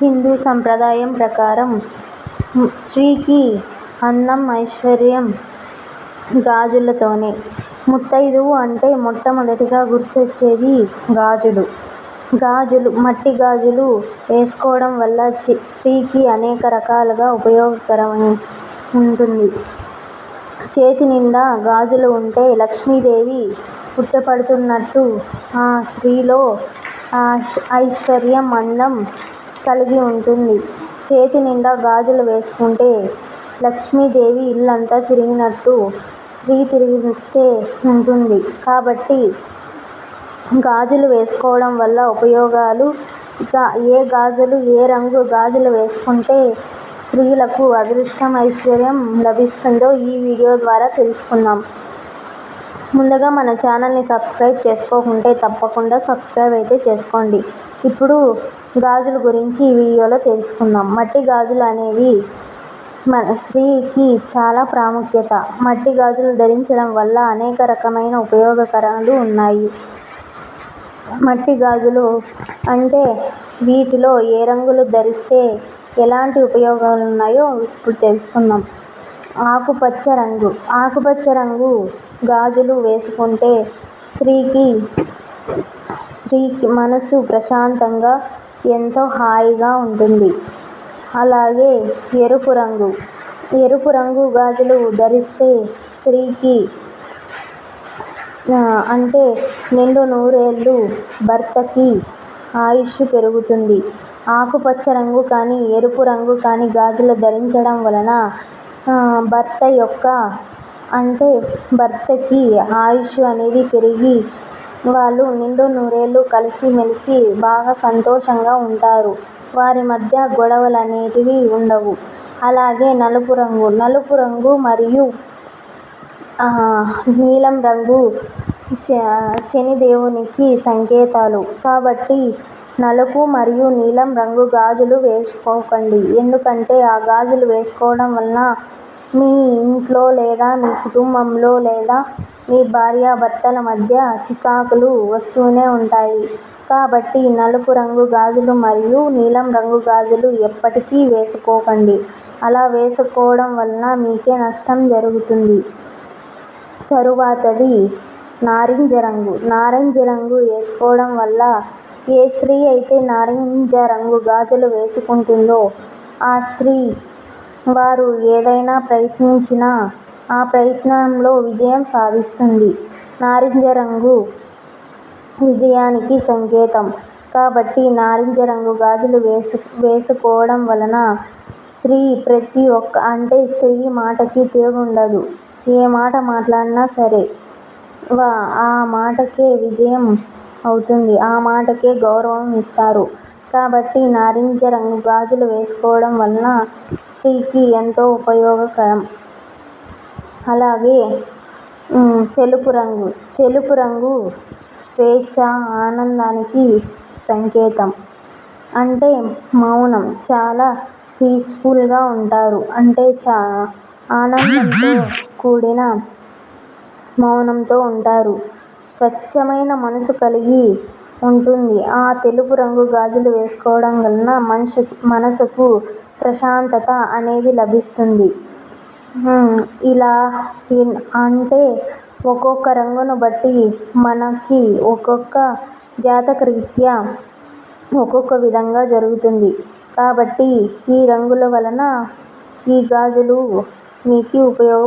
హిందూ సంప్రదాయం ప్రకారం స్త్రీకి అందం, ఐశ్వర్యం గాజులతోనే. ముత్తైదువు అంటే మొట్టమొదటిగా గుర్తొచ్చేది గాజులు. గాజులు మట్టి గాజులు వేసుకోవడం వల్ల స్త్రీకి అనేక రకాలుగా ఉపయోగకరం ఉంటుంది. చేతినిండా గాజులు ఉంటే లక్ష్మీదేవి పుట్టపడుతున్నట్టు ఆ స్త్రీలో ఐశ్వర్యం, అందం కలిగి ఉంటుంది. చేతినిండా గాజులు వేసుకుంటే లక్ష్మీదేవి ఇల్లంతా తిరిగినట్టు, స్త్రీ తిరిగినట్టే ఉంటుంది. కాబట్టి గాజులు వేసుకోవడం వల్ల ఉపయోగాలు ఏ గాజులు, ఏ రంగు గాజులు వేసుకుంటే స్త్రీలకు అదృష్టం, ఐశ్వర్యం లభిస్తుందో ఈ వీడియో ద్వారా తెలుసుకుందాం. ముందుగా మన ఛానల్ని సబ్స్క్రైబ్ చేసుకోకుంటే తప్పకుండా సబ్స్క్రైబ్ అయితే చేసుకోండి. ఇప్పుడు గాజుల గురించి ఈ వీడియోలో తెలుసుకుందాం. మట్టి గాజులు అనేవి మన స్త్రీకి చాలా ప్రాముఖ్యత. మట్టి గాజులు ధరించడం వల్ల అనేక రకమైన ఉపయోగకరాలు ఉన్నాయి. మట్టి గాజులు అంటే వీటిలో ఏ రంగులు ధరిస్తే ఎలాంటి ఉపయోగాలు ఉన్నాయో ఇప్పుడు తెలుసుకుందాం. ఆకుపచ్చ రంగు ఆకుపచ్చ రంగు గాజులు వేసుకుంటే స్త్రీకి స్త్రీకి మనసు ప్రశాంతంగా, ఎంతో హాయిగా ఉంటుంది. అలాగే ఎరుపు రంగు ఎరుపు రంగు గాజులు ధరిస్తే స్త్రీకి అంటే నిండు నూరేళ్ళు భర్తకి ఆయుష్ పెరుగుతుంది. ఆకుపచ్చ రంగు కానీ, ఎరుపు రంగు కానీ గాజులు ధరించడం వలన భర్త యొక్క అంటే భర్తకి ఆయుష్ అనేది పెరిగి వాళ్ళు నిండు నూరేళ్ళు కలిసి మెలిసి బాగా సంతోషంగా ఉంటారు. వారి మధ్య గొడవలు అనేటివి ఉండవు. అలాగే నలుపు రంగు నలుపు రంగు మరియు నీలం రంగు శనిదేవునికి సంకేతాలు. కాబట్టి నలుపు మరియు నీలం రంగు గాజులు వేసుకోకండి. ఎందుకంటే ఆ గాజులు వేసుకోవడం వలన మీ ఇంట్లో లేదా మీ కుటుంబంలో లేదా మీ భార్యాభర్తల మధ్య చికాకులు వస్తూనే ఉంటాయి. కాబట్టి నలుపు రంగు గాజులు మరియు నీలం రంగు గాజులు ఎప్పటికీ వేసుకోకండి. అలా వేసుకోవడం వలన మీకే నష్టం జరుగుతుంది. తరువాతది నారింజ రంగు నారింజ రంగు వేసుకోవడం వల్ల ఏ స్త్రీ అయితే నారింజ రంగు గాజులు వేసుకుంటుందో ఆ స్త్రీ వారు ఏదైనా ప్రయత్నించినా ఆ ప్రయత్నంలో విజయం సాధిస్తుంది. నారింజ రంగు విజయానికి సంకేతం. కాబట్టి నారింజ రంగు గాజులు వేసు వేసుకోవడం వలన స్త్రీ ప్రతి ఒక్క అంటే స్త్రీ మాటకి తిరుగుండదు. ఏ మాట మాట్లాడినా సరే వా ఆ మాటకే విజయం అవుతుంది. ఆ మాటకే గౌరవం ఇస్తారు. కాబట్టి నారింజ రంగు గాజులు వేసుకోవడం వలన స్త్రీకి ఎంతో ఉపయోగకరం. అలాగే తెలుపు రంగు తెలుపు రంగు స్వేచ్ఛ, ఆనందానికి సంకేతం. అంటే మౌనం చాలా పీస్ఫుల్గా ఉంటారు. అంటే చా ఆనందంతో కూడిన మౌనంతో ఉంటారు. స్వచ్ఛమైన మనసు కలిగి ఉంటుంది. ఆ తెలుపు రంగు గాజులు వేసుకోవడం వలన మనసుకు ప్రశాంతత అనేది లభిస్తుంది. ఇలా అంటే ఒక్కొక్క రంగును బట్టి మనకి ఒక్కొక్క జాతకరీత్యా ఒక్కొక్క విధంగా జరుగుతుంది. కాబట్టి ఈ రంగుల వలన ఈ గాజులు మీకు ఉపయోగపడతాయి.